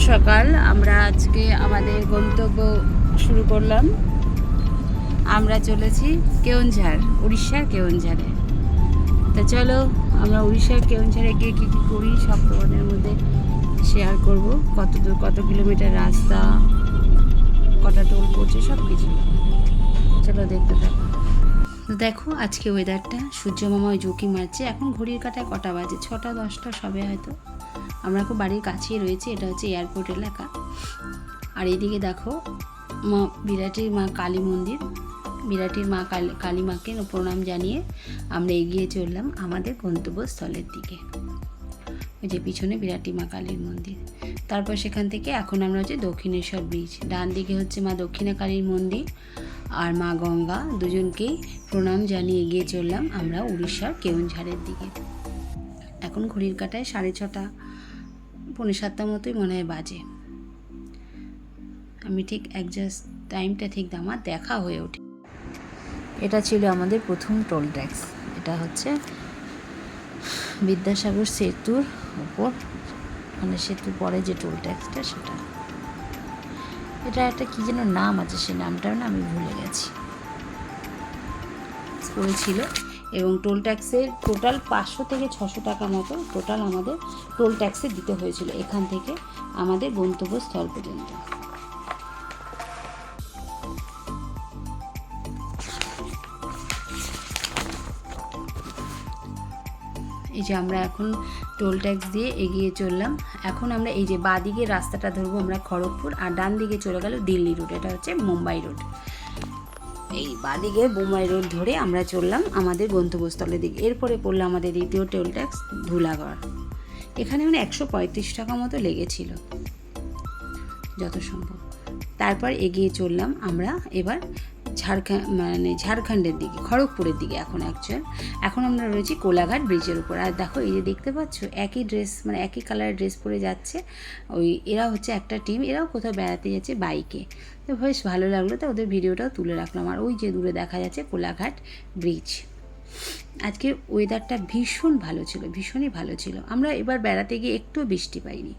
সকাল। আমরা আজকে আমাদের গন্তব্য শুরু করলাম। আমরা চলেছি কেওনঝাড়, উড়িষ্যার কেওনঝাড়ে। তা চলো, আমরা উড়িষ্যার কেওনঝাড়ে গিয়ে কী কী করি, সব তোমাদের মধ্যে শেয়ার করব। কত দূর, কত কিলোমিটার রাস্তা, কটা টোল পড়ছে, সব কিছু। চলো দেখতে থাকো। দেখো, আজকে ওয়েদারটা সূর্য মামা ওই ঝুঁকি মারছে। এখন ঘড়ির কাটায় কটা বাজে? ছটা, দশটা, সবে হয়তো। আমরা খুব বাড়ির কাছেই রয়েছে, এটা হচ্ছে এয়ারপোর্ট এলাকা। আর এইদিকে দেখো, মা, বিরাটির মা কালী মন্দির। বিরাটির মা কালী মাকে প্রণাম জানিয়ে আমরা এগিয়ে চললাম আমাদের গন্তব্যস্থলের দিকে। ওই যে পিছনে বিরাটি মা কালীর মন্দির। তারপর সেখান থেকে এখন আমরা হচ্ছে দক্ষিণেশ্বর ব্রিজ ডান দিকে হচ্ছে মা দক্ষিণা কালীর মন্দির আর মা গঙ্গা, দুজনকেই প্রণাম জানিয়ে এগিয়ে চললাম আমরা উড়িষ্যার কেউনঝাড়ের দিকে। এখন ঘড়ির কাটায় সাড়ে ছটা। পৌনে সাতটা মতোই মনে হয় বাজে। আমি ঠিক অ্যাডজাস্ট টাইমটা ঠিক আমার দেখা হয়ে ওঠে। এটা ছিল আমাদের প্রথম টোল ট্যাক্স। এটা হচ্ছে বিদ্যাসাগর সেতুর ওপর। মানে সেতুর পরে যে টোল ট্যাক্সটা, সেটা। এটা একটা কী যেন নাম আছে সেই নামটাও না আমি ভুলে গেছি। করেছিল এবং টোল ট্যাক্সের টোটাল পাঁচশো থেকে ছশো টাকা মতো টোটাল আমাদের টোল ট্যাক্সে দিতে হয়েছিল এখান থেকে আমাদের গন্তব্যস্থল পর্যন্ত। এই যে আমরা এখন টোল ট্যাক্স দিয়ে এগিয়ে চললাম। এখন আমরা এই যে বাদিকে রাস্তাটা ধরবো আমরা খড়গপুর, আর ডান দিকে চলে গেল দিল্লি রোড এটা হচ্ছে মুম্বাই রোড এই বাদিকে বোমাই রোড ধরে আমরা চললাম আমাদের গন্তব্যস্থলের দিকে। এরপরে পড়ল আমাদের দ্বিতীয় টোল ট্যাক্স ধুলাগড়। এখানে মানে একশো পঁয়ত্রিশ টাকা মতো লেগেছিল। যত সম্ভব। তারপর এগিয়ে চললাম আমরা এবার ঝাড়খণ্ড মানে ঝাড়খণ্ডের দিকে, খড়গপুরের দিকে এখন অ্যাকচুয়াল এখন আমরা রয়েছি কোলাঘাট ব্রিজের উপর। আর দেখো, এই যে দেখতে পাচ্ছ, একই ড্রেস মানে একই কালারের ড্রেস পরে যাচ্ছে। ওই, এরা হচ্ছে একটা টিম এরাও কোথাও বেড়াতে যাচ্ছে বাইকে তো বেশ ভালো লাগল, তো ওদের ভিডিওটাও তুলে রাখলাম। আর ওই যে দূরে দেখা যাচ্ছে কোলাঘাট ব্রিজ আজকে ওয়েদারটা ভীষণ ভালো ছিল, ভীষণই ভালো ছিল। আমরা এবার বেড়াতে গিয়ে একটু বৃষ্টি পাইনি।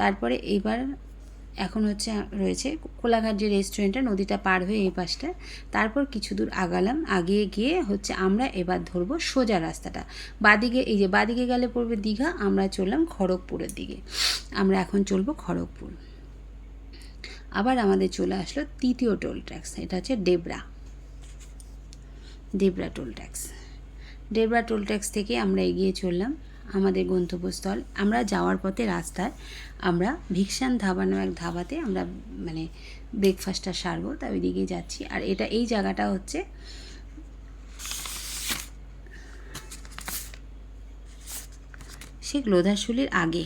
তারপরে এবার এখন হচ্ছে রয়েছে কোলাঘাট যে রেস্টুরেন্টটা নদীটা পার হয়ে এই পাশটা, তারপর কিছু দূর আগালাম আগিয়ে গিয়ে হচ্ছে আমরা এবার ধরবো সোজা রাস্তাটা। বাদিকে, এই যে বাদিকে গেলে পড়বে দীঘা, আমরা চললাম খড়গপুরের দিকে। আমরা এখন চলবো খড়গপুর। আবার আমাদের চলে আসলো তৃতীয় টোল ট্যাক্স এটা হচ্ছে Debra. Debra toll tax Debra toll tax থেকে আমরা এগিয়ে চললাম। আমাদের গন্তব্যস্থল। আমরা যাওয়ার পথে রাস্তায় আমরা ভিকসান ধাবা নামে এক ধাবাতে আমরা মানে ব্রেকফাস্টটা সারবো তা ওই দিকে যাচ্ছি। আর এটা, এই জায়গাটা হচ্ছে শেখ লোধাশুলির আগে।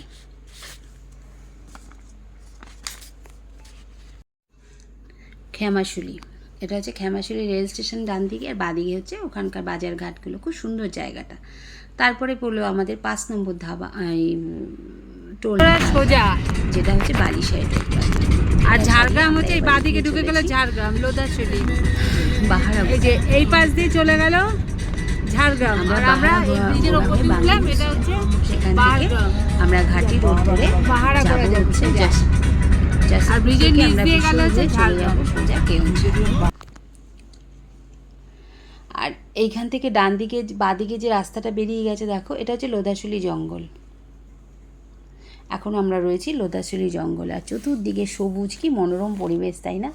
ক্ষেমাশুলি। এটা হচ্ছে ক্ষেমাশুলি রেল স্টেশন ডান দিকে আর বাদিকে হচ্ছে ওখানকার বাজার ঘাটগুলো খুব সুন্দর জায়গাটা। তারপরে পড়ল আমাদের পাঁচ নম্বর ধাবা এই টোল সোজা। যেটা হচ্ছে বালিশাই আর ঝাড়গ্রাম হচ্ছে এই বাদিকে ঢুকে গেল ঝাড়গ্রাম লোদাশুলি বাহারা এই যে এই পাশ দিয়ে চলে গেল ঝাড়গ্রাম। আমরা আর আমরা এই ব্রিজের বলে এটা হচ্ছে সেখান থেকে আমরা ঘাটি রোড ধরে বাহারা করে যাচ্ছে, আর ব্রিজের নিচ দিয়ে গেলে হচ্ছে ঝাড়গ্রাম। সোজা কেওনঝাড় আর এইখান থেকে ডান দিকে বাদিকে যে রাস্তাটা বেরিয়ে গেছে দেখো এটা হচ্ছে লোদাশুলি জঙ্গল। এখন আমরা রয়েছি লোদাশুলি জঙ্গল। আর চতুর্দিকে সবুজ কি মনোরম পরিবেশ তাই না?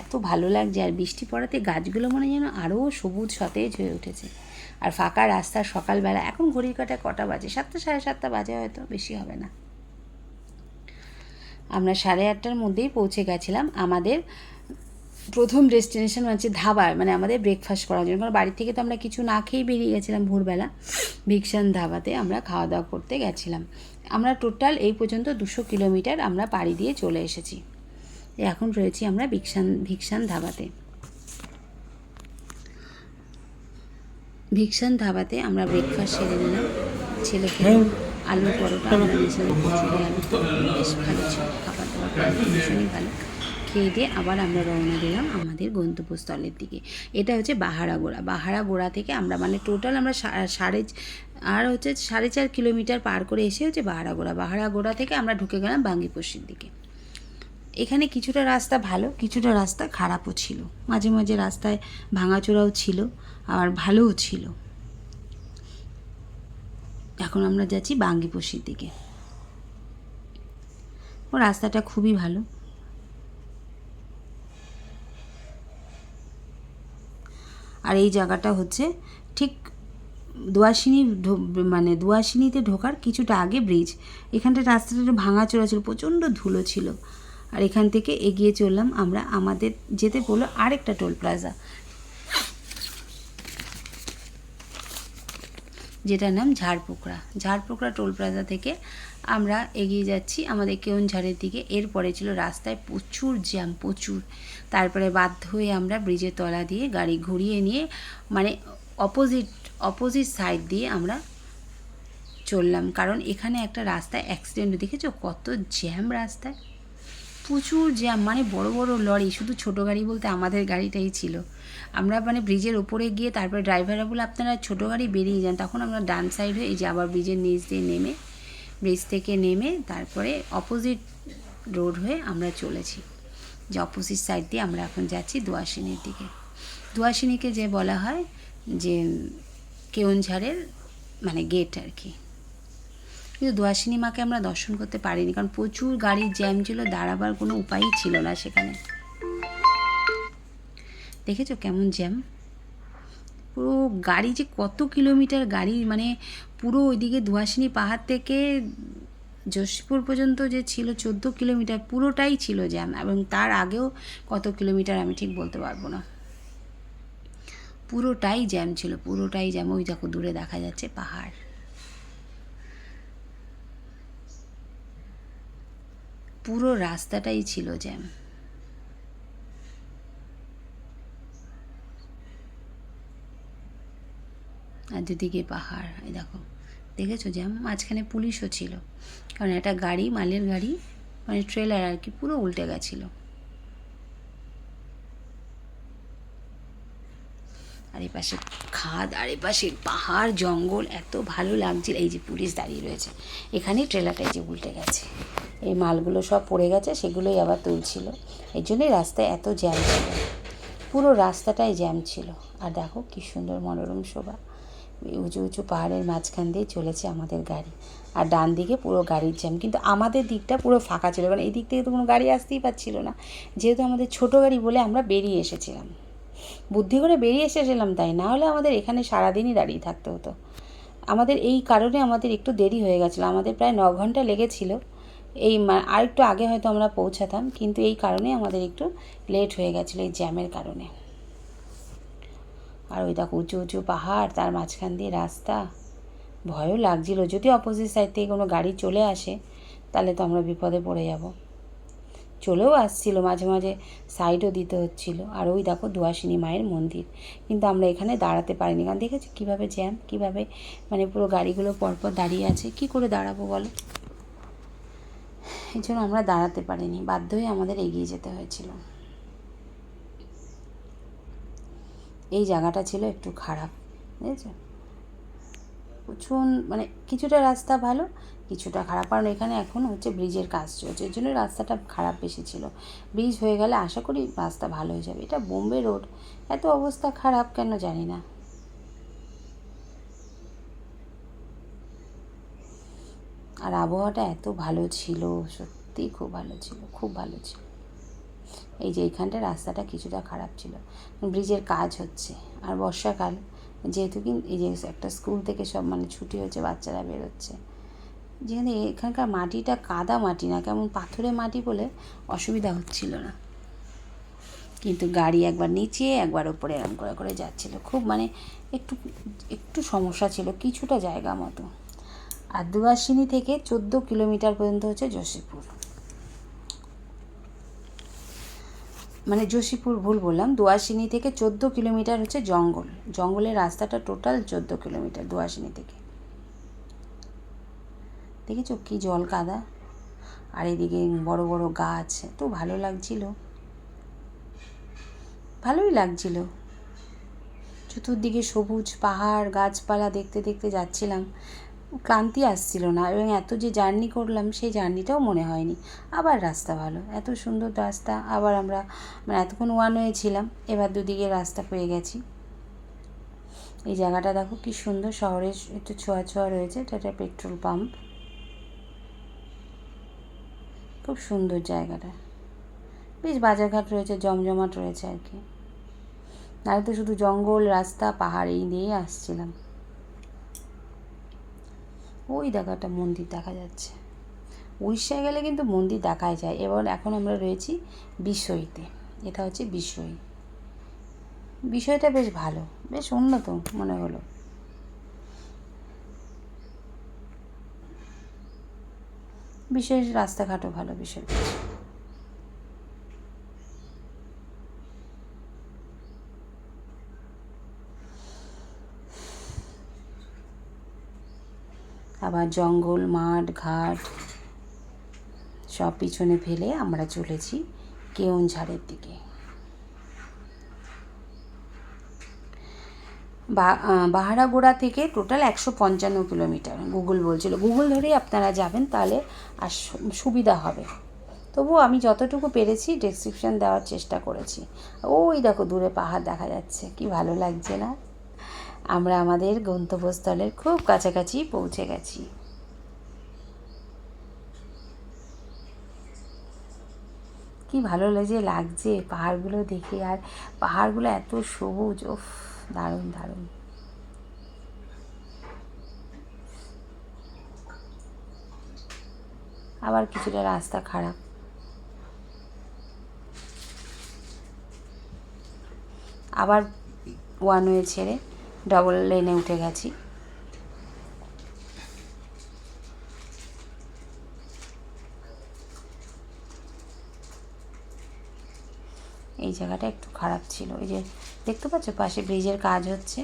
এত ভালো লাগছে আর বৃষ্টি পড়াতে গাছগুলো মনে হয় যেন আরও সবুজ সতেজ হয়ে উঠেছে। আর ফাঁকা রাস্তা সকালবেলা এখন ঘড়ির কাটায় কটা বাজে? সাতটা সাড়ে সাতটা বাজে হয়তো বেশি হবে না। আমরা সাড়ে আটটার মধ্যেই পৌঁছে গেছিলাম। আমাদের প্রথম ডেস্টিনেশন হচ্ছে ধাবার মানে আমাদের ব্রেকফাস্ট করার জন্য। কারণ বাড়ি থেকে তো আমরা কিছু না খেয়েই বেরিয়ে গেছিলাম ভোরবেলা। ভিকসান ধাবাতে আমরা খাওয়া দাওয়া করতে গেছিলাম। আমরা টোটাল এই পর্যন্ত দুশো কিলোমিটার আমরা পাড়ি দিয়ে চলে এসেছি। এখন রয়েছি আমরা ভিকসান ভিকসান ধাবাতে। ভিকসান ধাবাতে আমরা ব্রেকফাস্ট সেরে নিলাম। ছেলে খেয়ে আলুর পরোটা আমরা নিয়েছিলাম কচুরি আলু বেশ ভালো ছিল, খাবার দাবার ভীষণই ভালো। খেয়ে দিয়ে আবার আমরা রওনা দিলাম আমাদের গন্তব্যস্থলের দিকে। এটা হচ্ছে বাহারাগোড়া। বাহারাগোড়া থেকে আমরা মানে টোটাল আমরা সাড়ে আর হচ্ছে সাড়ে চার কিলোমিটার পার করে এসে হচ্ছে বাহারাগোড়া। বাহারাগোড়া থেকে আমরা ঢুকে গেলাম বাঙ্গিপোষির দিকে। এখানে কিছুটা রাস্তা ভালো, কিছুটা রাস্তা খারাপও ছিল। মাঝে মাঝে রাস্তায় ভাঙাচোরাও ছিল আর ভালোও ছিল। এখন আমরা যাচ্ছি বাঙ্গিপোষির দিকে। ও রাস্তাটা খুবই ভালো। আর এই জায়গাটা হচ্ছে ঠিক দুয়াশিনী মানে দুয়াশিনীতে ঢোকার কিছুটা আগে ব্রিজ। এখানটা রাস্তাটা ভাঙাচোরা ছিল প্রচণ্ড ধুলো ছিল। আর এখান থেকে এগিয়ে চললাম আমরা আমাদের যেতে পড়ল আরেকটা টোল প্লাজা। যেটার নাম ঝাড়পোকরা ঝাড়পোকরা টোল প্লাজা থেকে আমরা এগিয়ে যাচ্ছি আমাদের কেউনঝাড়ের দিকে। এরপরে ছিল রাস্তায় প্রচুর জ্যাম, প্রচুর। তারপরে বাধ্য হয়ে আমরা ব্রিজের তলা দিয়ে গাড়ি ঘুরিয়ে নিয়ে মানে অপোজিট অপোজিট সাইড দিয়ে আমরা চললাম। কারণ এখানে একটা রাস্তায় অ্যাক্সিডেন্ট দেখেছ? কত জ্যাম রাস্তায়। প্রচুর জ্যাম মানে বড় বড় লরি, শুধু ছোট গাড়ি বলতে আমাদের গাড়িটাই ছিল। আমরা মানে ব্রিজের ওপরে গিয়ে তারপরে ড্রাইভাররা বলে, আপনারা ছোটো গাড়ি বেরিয়ে যান। তখন আমরা ডান সাইড হয়ে এই যে আবার ব্রিজের নিচ দিয়ে নেমে ব্রিজ থেকে নেমে তারপরে অপোজিট রোড হয়ে আমরা চলেছি। যে অপোজিট সাইড দিয়ে আমরা এখন যাচ্ছি দুয়াশিনীর দিকে। দুয়াশিনীকে যে বলা হয় যে কেউনঝাড়ের মানে গেট আর কি কিন্তু দুয়াশিনী মাকে আমরা দর্শন করতে পারিনি, কারণ প্রচুর গাড়ির জ্যাম ছিল, দাঁড়াবার কোনো উপায়ই ছিল না সেখানে। দেখেছ কেমন জ্যাম? পুরো গাড়ি যে কত কিলোমিটার গাড়ি মানে পুরো ওইদিকে দুয়াশিনী পাহাড় থেকে যশপুর পর্যন্ত যে ছিল চোদ্দ কিলোমিটার, পুরোটাই ছিল জ্যাম এবং তার আগেও কত কিলোমিটার আমি ঠিক বলতে পারব না। পুরোটাই জ্যাম ছিল, পুরোটাই জ্যাম। ওই দেখো, দূরে দেখা যাচ্ছে পাহাড়। পুরো রাস্তাটাই ছিল জ্যাম। আর দুদিকে পাহাড়, এই দেখো। দেখেছ জ্যাম মাঝখানে পুলিশও ছিল। কারণ একটা গাড়ি, মালের গাড়ি মানে ট্রেলার আর কি, পুরো উল্টে গেছিল। আর এই পাশে খাদ, আর এই পাশে পাহাড়, জঙ্গল, এত ভালো লাগছিল। এই যে পুলিশ দাঁড়িয়ে রয়েছে। এখানেই ট্রেলারটা যে উল্টে গেছে। এই মালগুলো সব পড়ে গেছে, সেগুলোই আবার তুলছিল। এই জন্যই রাস্তায় এত জ্যাম ছিল। পুরো রাস্তাটাই জ্যাম ছিল। আর দেখো কি সুন্দর মনোরম শোভা। উঁচু উঁচু পাহাড়ের মাঝখান দিয়ে চলেছে আমাদের গাড়ি। আর ডান দিকে পুরো গাড়ির জ্যাম। কিন্তু আমাদের দিকটা পুরো ফাঁকা ছিল। কারণ এই দিক থেকে তো কোনো গাড়ি আসতেই পারছিল না। যেহেতু আমাদের ছোট গাড়ি বলে আমরা বেরিয়ে এসেছিলাম। বুদ্ধি করে বেরিয়ে এসেছিলাম তাই। না হলে আমাদের এখানে সারাদিনই দাঁড়িয়ে থাকতে হতো। আমাদের এই কারণে আমাদের একটু দেরি হয়ে গেছিল। আমাদের প্রায় ন ঘণ্টা লেগেছিল। এই আর একটু আগে হয়তো আমরা পৌঁছাতাম। কিন্তু এই কারণে আমাদের একটু লেট হয়ে গেছিল এই জ্যামের কারণে। আর ওই দেখো উঁচু উঁচু পাহাড়, তার মাঝখান দিয়ে রাস্তা। ভয়ও লাগছিল, যদি অপোজিট সাইড থেকে কোনো গাড়ি চলে আসে, তাহলে তো আমরা বিপদে পড়ে যাব। চলেও আসছিল, মাঝে মাঝে সাইডও দিতে হচ্ছিল। আর ওই দেখো দুয়াশিনী মায়ের মন্দির। কিন্তু আমরা এখানে দাঁড়াতে পারিনি। কারণ দেখেছ কীভাবে জ্যাম কীভাবে মানে পুরো গাড়িগুলো পরপর দাঁড়িয়ে আছে? কি করে দাঁড়াবো বলো? এই জন্য আমরা দাঁড়াতে পারিনি। বাধ্য হয়ে আমাদের এগিয়ে যেতে হয়েছিল। এই জায়গাটা ছিল একটু খারাপ, বুঝেছ? প্রচুর মানে কিছুটা রাস্তা ভালো, কিছুটা খারাপ। কারণ এখানে এখন হচ্ছে ব্রিজের কাজ চলছে, এর জন্য রাস্তাটা খারাপ বেশি ছিল। ব্রিজ হয়ে গেলে আশা করি রাস্তা ভালো হয়ে যাবে। এটা বোম্বে রোড, এত অবস্থা খারাপ কেন জানি না। আর আবহাওয়াটা এত ভালো ছিল, সত্যিই খুব ভালো ছিল, খুব ভালো ছিল। এই যে এইখানটা রাস্তাটা কিছুটা খারাপ ছিল। ব্রিজের কাজ হচ্ছে। আর বর্ষাকাল, যেহেতু কি এই যে একটা স্কুল থেকে সব মানে ছুটি হচ্ছে, বাচ্চারা বেরোচ্ছে। যেখানে এখানকার মাটিটা কাদা মাটি না, কেমন পাথুরে মাটি বলে অসুবিধা হচ্ছিল না। কিন্তু গাড়ি একবার নিচে, একবার ওপরে এরম করে করে যাচ্ছিল। খুব মানে একটু একটু সমস্যা ছিল কিছুটা জায়গা মতো। আর দুয়াশিনী থেকে চোদ্দ কিলোমিটার পর্যন্ত হচ্ছে যোশীপুর। মানে যোশীপুর ভুল বললাম দুয়াশিনী থেকে চোদ্দ কিলোমিটার হচ্ছে জঙ্গল। জঙ্গলের রাস্তাটা টোটাল চোদ্দ কিলোমিটার দুয়াশিনী থেকে। দেখেছ কি জল কাদা? আর এদিকে বড় বড় গাছ, তো ভালো লাগছিল। ভালোই লাগছিল। চতুর্দিকে সবুজ পাহাড়, গাছপালা দেখতে দেখতে যাচ্ছিলাম। ক্লান্তি আসছিল না এবং এত যে জার্নি করলাম, সেই জার্নিটাও মনে হয়নি। আবার রাস্তা ভালো। এত সুন্দর রাস্তা। আবার আমরা মানে এতক্ষণ ওয়ান ওয়ে ছিলাম, এবার দুদিকে রাস্তা পেয়ে গেছি। এই জায়গাটা দেখো কি সুন্দর। শহরের একটু ছোঁয়া ছোঁয়া রয়েছে। এটা একটা পেট্রোল পাম্প খুব সুন্দর জায়গাটা। বেশ বাজারঘাট রয়েছে, জমজমাট রয়েছে আর কি। নাহলে তো শুধু জঙ্গল, রাস্তা, পাহাড়, এই দিয়েই আসছিলাম। ওই দেখো একটা মন্দির দেখা যাচ্ছে। উড়িষ্যায় গেলে কিন্তু মন্দির দেখাই যায়। এবার এখন আমরা রয়েছি বিষয়তে এটা হচ্ছে বিষয় বিষয়টা বেশ ভালো, বেশ উন্নত মনে হলো। বিশেষ রাস্তাঘাটও ভালো বিষয় আবার জঙ্গল, মাঠ, ঘাট সব পিছনে ফেলে আমরা চলেছি কেওনঝাড়ের দিকে। বাহারাগোড়া থেকে টোটাল একশো পঞ্চান্ন কিলোমিটার। গুগল বলছিল, গুগল ধরেই আপনারা যাবেন তাহলে আর সুবিধা হবে। তবুও আমি যতটুকু পেরেছি ডেসক্রিপশান দেওয়ার চেষ্টা করেছি। ওই দেখো দূরে পাহাড় দেখা যাচ্ছে, কি ভালো লাগছে না? আমরা আমাদের গন্তব্যস্থলের খুব কাছাকাছি পৌঁছে গেছি। কি ভালো লাগছে লাগছে পাহাড়গুলো দেখে। আর পাহাড়গুলো এত সবুজ ওফ দারুণ দারুণ। আবার কিছুটা রাস্তা খারাপ। আবার ওয়ান ওয়ে ছেড়ে। ডবল লেনে উঠে গেছি। এই জায়গাটা একটু খারাপ ছিল। এই যে দেখতে পাচ্ছ, পাশে ব্রিজের কাজ হচ্ছে।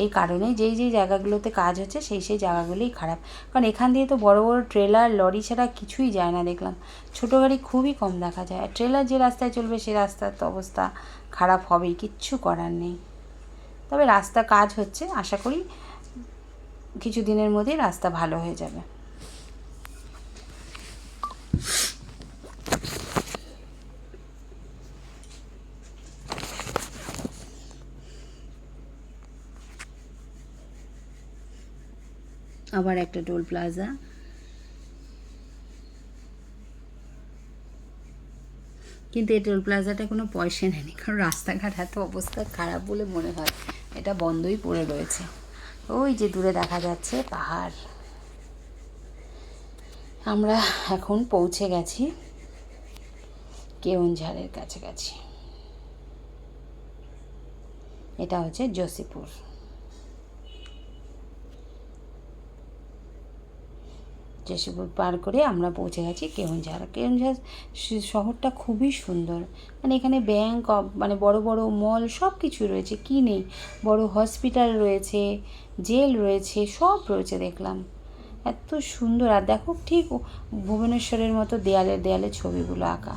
এই কারণে যেই যেই জায়গাগুলোতে কাজ হচ্ছে, সেই সেই জায়গাগুলোই খারাপ। কারণ এখান দিয়ে তো বড় বড় ট্রেলার লরি ছাড়া কিছুই যায় না দেখলাম। ছোটো গাড়ি খুবই কম দেখা যায়। ট্রেলার যে রাস্তায় চলবে সেই রাস্তার তো অবস্থা খারাপ হবেই, কিচ্ছু করার নেই। তবে রাস্তা কাজ হচ্ছে, আশা করি কিছু দিনের মধ্যেই রাস্তা ভালো হয়ে যাবে। আবার একটা টোল প্লাজা। কিন্তু এই টোল প্লাজাটা কোনো পয়সা নেয়নি, কারণ রাস্তাঘাট এত অবস্থা খারাপ বলে মনে হয়। এটা বন্ধই পড়ে রয়েছে। ওই যে দূরে দেখা যাচ্ছে পাহাড়। আমরা এখন পৌঁছে গেছি কেওনঝাড়ের কাছাকাছি। এটা হচ্ছে জসিপুর। জেসিপুর পার করে আমরা পৌঁছে গেছি কেওনঝাড় কেওনঝাড় শহরটা খুবই সুন্দর। মানে এখানে ব্যাংক মানে বড় বড় মল সব কিছু রয়েছে, কী নেই? বড় হসপিটাল রয়েছে, জেল রয়েছে, সব রয়েছে দেখলাম। এত সুন্দর। আর দেখো ঠিক ভুবনেশ্বরের মতো দেয়ালে দেয়ালে ছবিগুলো আঁকা।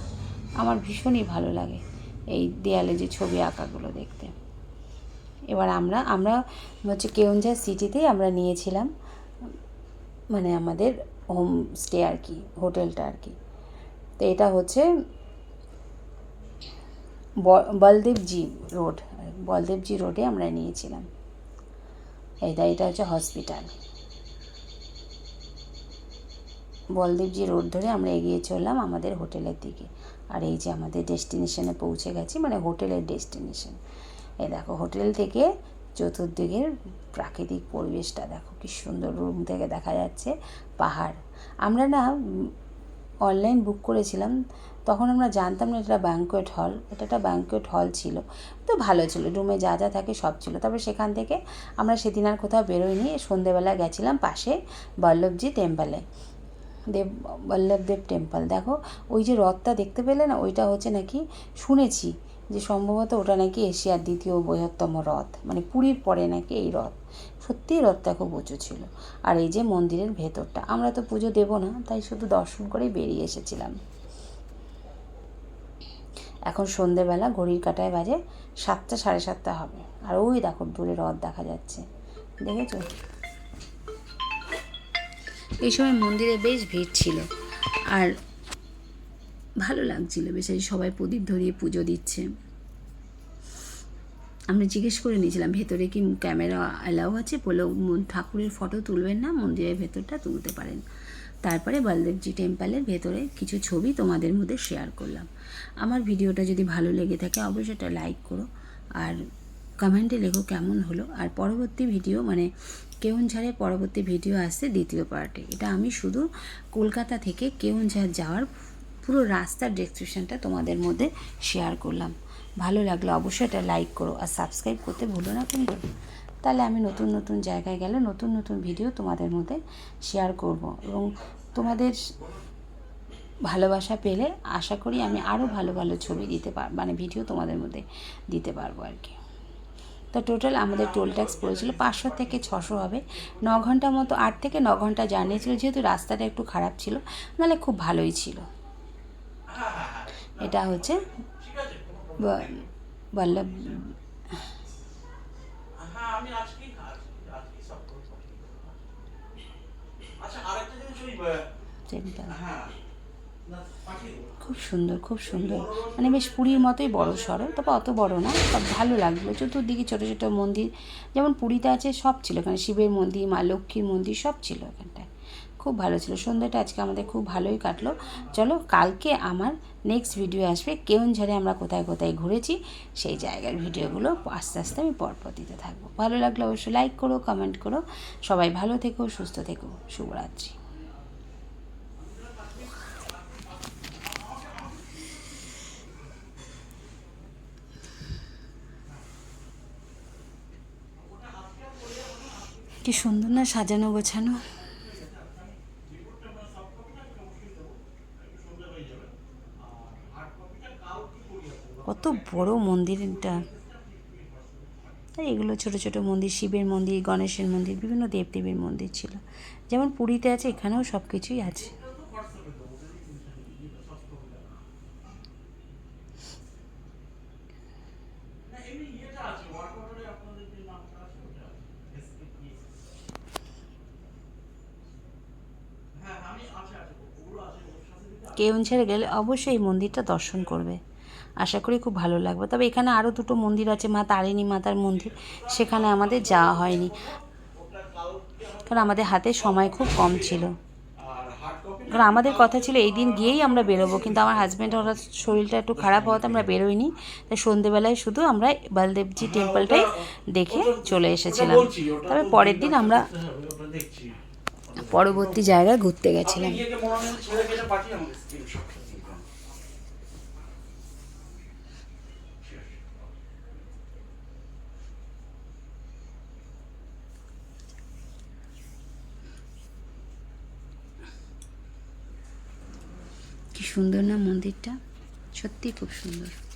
আমার ভীষণই ভালো লাগে এই দেয়ালে যে ছবি আঁকাগুলো দেখতে। এবার আমরা আমরা হচ্ছে কেওনঝাড় সিটিতেই আমরা নিয়েছিলাম। মানে আমাদের হোম স্টে আর কি, হোটেলটা আর কি। তো এটা হচ্ছে বলদেবজি রোড, বলদেবজি রোডে আমরা নিয়েছিলাম। এটা এটা হচ্ছে হসপিটাল। বলদেবজি রোড ধরে আমরা এগিয়ে চললাম আমাদের হোটেলের দিকে। আর এই যে আমাদের ডেস্টিনেশনে পৌঁছে গেছি মানে হোটেলের ডেস্টিনেশন। এই দেখো, হোটেল থেকে চতুর্দিকের প্রাকৃতিক পরিবেশটা। দেখো কি সুন্দর রুম থেকে দেখা যাচ্ছে পাহাড়। আমরা না অনলাইন বুক করেছিলাম, তখন আমরা জানতাম না এটা ব্যাঙ্কোয়েট হল এটা একটা ব্যাঙ্কোয়েট হল ছিল। তো ভালো ছিল রুমে যা যা থাকে সব ছিল। তবে সেখান থেকে আমরা সেদিন আর কোথাও বেরোইনি, সন্ধেবেলা গেছিলাম পাশে বল্লভজি টেম্পলে দেব, বল্লভদেব টেম্পল দেখো, ওই যে রথটা দেখতে পেলে না, ওইটা হচ্ছে নাকি শুনেছি যে সম্ভবত ওটা নাকি এশিয়ার দ্বিতীয় বৃহত্তম রথ মানে পুরীর পরে নাকি এই রথ সত্যিই রথটা খুব উঁচু ছিল। আর এই যে মন্দিরের ভেতরটা, আমরা তো পুজো দেবো না, তাই শুধু দর্শন করেই বেরিয়ে এসেছিলাম। এখন সন্ধেবেলা ঘড়ির কাটায় বাজে সাতটা সাড়ে সাতটা হবে। আর ওই দেখো দূরে রথ দেখা যাচ্ছে। দেখেছ? এই সময় মন্দিরে বেশ ভিড় ছিল। আর ভালো লাগছিল এই সবাই প্রদীপ ধরিয়ে পুজো দিচ্ছে। আমরা জিজ্ঞেস করে নিয়েছিলাম, ভেতরে কি ক্যামেরা অ্যালাউ আছে? মন- ঠাকুরের ফটো তুলবেন না, মন্দিরের ভেতরটা তুলতে পারেন। তারপরে বলদেবজি টেম্পলের ভেতরে কিছু ছবি তোমাদের মধ্যে শেয়ার করলাম। আমার ভিডিওটা যদি ভালো লেগে থাকে, অবশ্যই একটা লাইক করো আর কমেন্টে লেখো কেমন হলো। আর পরবর্তী ভিডিও মানে কেউনঝাড়ের পরবর্তী ভিডিও আসছে দ্বিতীয় পার্টে এটা আমি শুধু কলকাতা থেকে কেউনঝাড় যাওয়ার পুরো রাস্তার ডেসক্রিপশনটা তোমাদের মধ্যে শেয়ার করলাম। ভালো লাগল অবশ্যই এটা লাইক করো আর সাবস্ক্রাইব করতে ভুলো না কিন্তু। তাহলে আমি নতুন নতুন জায়গায় গেলে নতুন নতুন ভিডিও তোমাদের মধ্যে শেয়ার করব এবং তোমাদের ভালোবাসা পেলে আশা করি আমি আরও ভালো ভালো ছবি দিতে পার মানে ভিডিও তোমাদের মধ্যে দিতে পারব আর কি। তো টোটাল আমাদের টোল ট্যাক্স পড়েছিল পাঁচশো থেকে ছশো হবে। ন ঘণ্টা মতো, আট থেকে ন ঘণ্টা জার্নি ছিল, যেহেতু রাস্তাটা একটু খারাপ ছিল, নাহলে খুব ভালোই ছিল। এটা হচ্ছে বল্লভ আচ্ছা খুব সুন্দর খুব সুন্দর। মানে বেশ পুরীর মতোই বড় সড়ো তবে অত বড় না সব ভালো লাগল চতুর্দিকে ছোটো ছোটো মন্দির যেমন পুরীতে আছে সব ছিল এখানে। শিবের মন্দির মা লক্ষ্মীর মন্দির সব ছিল এখানটায়। খুব ভালো ছিল। সন্ধ্যাটা আজকে আমাদের খুব ভালোই কাটলো। চলো, কালকে আমার নেক্সট ভিডিও আসবে। কেউনঝাড়ে আমরা কোথায় কোথায় ঘুরেছি, সেই জায়গার ভিডিওগুলো আস্তে আস্তে আমি পরপর দিতে থাকব। ভালো লাগলে অবশ্যই লাইক করো কমেন্ট করো। সবাই ভালো থেকো, সুস্থ থেকো। শুভরাত্রি। কি সুন্দর না সাজানো গোছানো। কত বড় মন্দির এটা। তাই এগুলো ছোট ছোট মন্দির, শিবের মন্দির, গণেশের মন্দির, বিভিন্ন দেবদেবীর মন্দির ছিল। যেমন পুরীতে আছে, এখানেও সব কিছুই আছে। সাথে কেউনঝাড়ে গেলে অবশ্যই এই মন্দিরটা দর্শন করবে। আশা করি খুব ভালো লাগবে। তবে এখানে আরও দুটো মন্দির আছে, মা তারিণী মাতার মন্দির। সেখানে আমাদের যাওয়া হয়নি। কারণ আমাদের হাতে সময় খুব কম ছিল। কারণ আমাদের কথা ছিল এই দিন গিয়েই আমরা বেরোবো, কিন্তু আমার হাজব্যান্ড হঠাৎ শরীরটা একটু খারাপ হওয়াতে আমরা বেরোইনি। তাই সন্ধেবেলায় শুধু আমরা বালদেবজি টেম্পলটাই দেখে চলে এসেছিলাম। তবে পরের দিন আমরা পরবর্তী জায়গায় ঘুরতে গেছিলাম ইয়েকে মনে নেই ছেলেকে এটা পাঠিয়ে আমাকে স্ক্রিনশট কি সুন্দর না মন্দিরটা? সত্যি খুব সুন্দর।